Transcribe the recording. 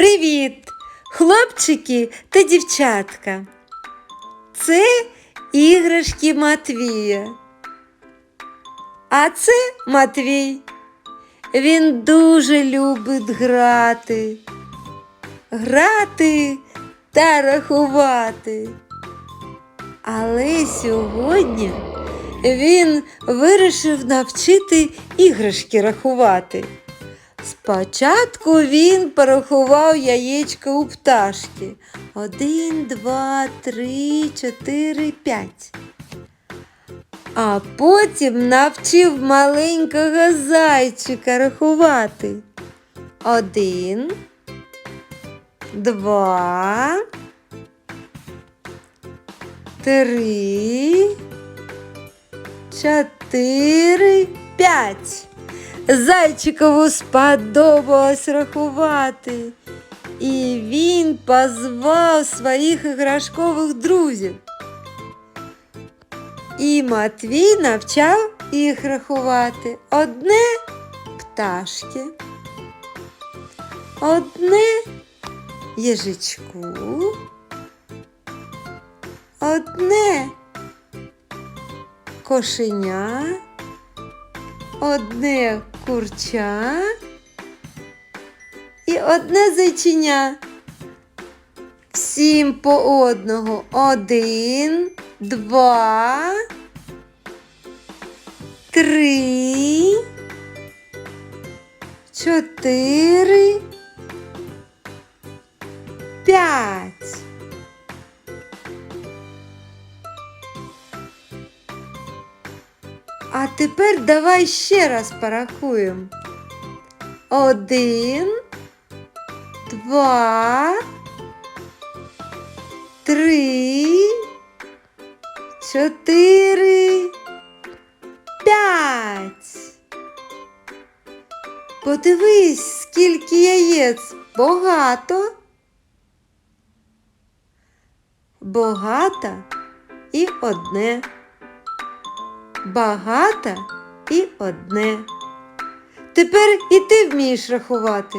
Привіт, хлопчики та дівчатка. Це іграшки Матвія. А це Матвій. Він дуже любить грати. Грати та рахувати. Але сьогодні він вирішив навчити іграшки рахувати. Спочатку він порахував яєчка у пташки. Один, два, три, чотири, п'ять. А потім навчив маленького зайчика рахувати. Один, два, три, чотири, п'ять. Зайчикову сподобалось рахувати, і він позвав своїх іграшкових друзів. І Матвій навчав їх рахувати одне пташки, одне їжачку, одне кошеня одне курча і одне зайчиня. Всім по одного. Один, два, три, чотири, п'ять. А тепер давай ще раз порахуємо. Один, два, три, чотири, п'ять. Подивись, скільки яєць. Багато. Багато і одне багата і одне. Тепер і ти вмієш рахувати.